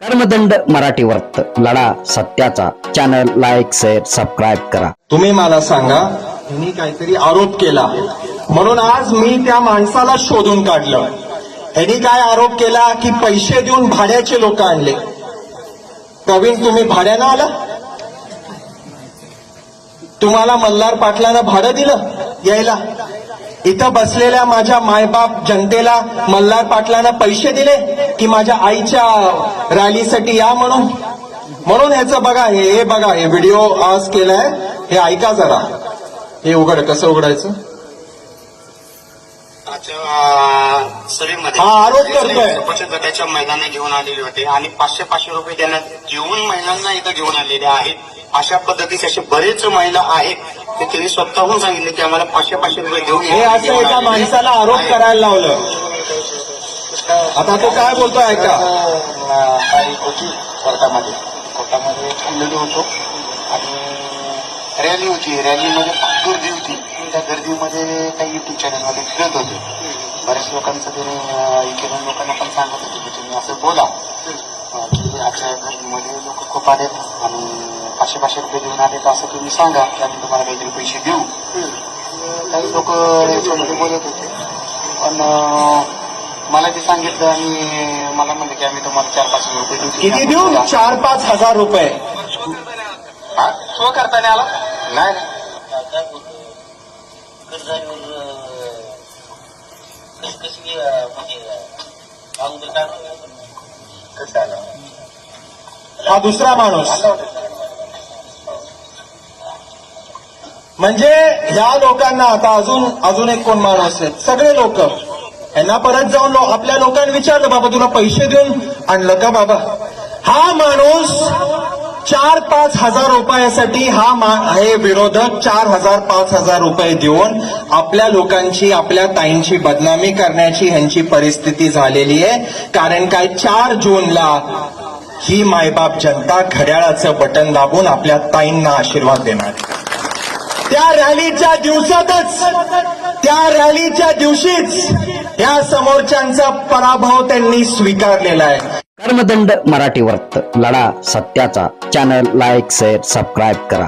कर्मदंड मराठी वर्त लढा सत्याचा. चॅनल लाईक शेअर सबस्क्राईब करा. तुम्ही मला सांगा मी काहीतरी आरोप केला. म्हणून आज मी त्या माणसाला शोधून काढलं. त्यांनी काय आरोप केला की पैसे देऊन भाड्याचे लोक आणले? प्रवीण तुम्ही भाड्यानं आला? तुम्हाला मल्हार पाटलानं भाडं दिलं यायला? इथं बसलेल्या माझ्या मायबाप जनतेला मल्हार पाटलांना पैसे दिले की माझ्या आईच्या रॅलीसाठी या म्हणून. म्हणून ह्याचं बघा हे हे बघा हे व्हिडिओ आज केलाय. हे ऐका जरा. हे उघड कसं उघडायचं? सभेमध्ये हा, आरोप करतोय. बचत गटाच्या महिलांना घेऊन आलेले होते आणि पाचशे पाचशे रुपये त्यांना घेऊन महिलांना इथं घेऊन आलेले आहेत. अशा पद्धतीचे असे बरेच महिला आहेत ते त्यांनी स्वतःहून सांगितले की आम्हाला पाचशे पाचशे रुपये घेऊन हे असं एका माणसाला आरोप. करायला लावलं. आता तो काय बोलतोय ऐका. तारीख होती कोर्टामध्ये. कोर्टामध्ये थांबलेलो होतो आणि रॅली होती. रॅलीमध्ये होती त्या गर्दीमध्ये काही युट्यूब चॅनलमध्ये फिरत होते. बऱ्याच लोकांचं त्याने अं, इकडून लोकांना पण सांगत होते की तुम्ही असं बोला. की आजच्या गर्दीमध्ये लोक खूप आलेत आणि पाचशे पाचशे रुपये देऊन आलेत असं तुम्ही सांगा की आम्ही तुम्हाला काहीतरी पैसे देऊ. काही लोक याच्यामध्ये बोलत होते. पण मला ते सांगितलं आणि मला म्हणलं की आम्ही तुम्हाला चार पाच हजार रुपये देऊ. किती देऊ? चार पाच हजार रुपये. हा? तो करताना आला? नाही. हा दुसरा माणूस. म्हणजे ह्या लोकांना आता अजून अजून एक कोण माणूस आहेत सगळे लोक. यांना परत जाऊन लो- आपल्या लोकांनी विचारलं बाबा तुला पैसे देऊन आणलं का बाबा? हा माणूस चार पाच हजार रुपयासाठी हा मा- हे विरोधक चार हजार पाच हजार रुपये देऊन आपल्या लोकांची आपल्या ताईंची बदनामी करण्याची ह्यांची परिस्थिती झालेली आहे कारण काय चार जूनला ही मायबाप जनता घड्याळाचं बटन दाबून आपल्या ताईंना आशीर्वाद देणार आहे. त्या रॅलीच्या दिवसातच त्या रॅलीच्या दिवशीच या समोरच्यांचा पराभव त्यांनी स्वीकारलेला आहे. कर्मदंड मराठी वर्त लढा सत्याचा. चॅनल लाईक शेअर सबस्क्राईब करा.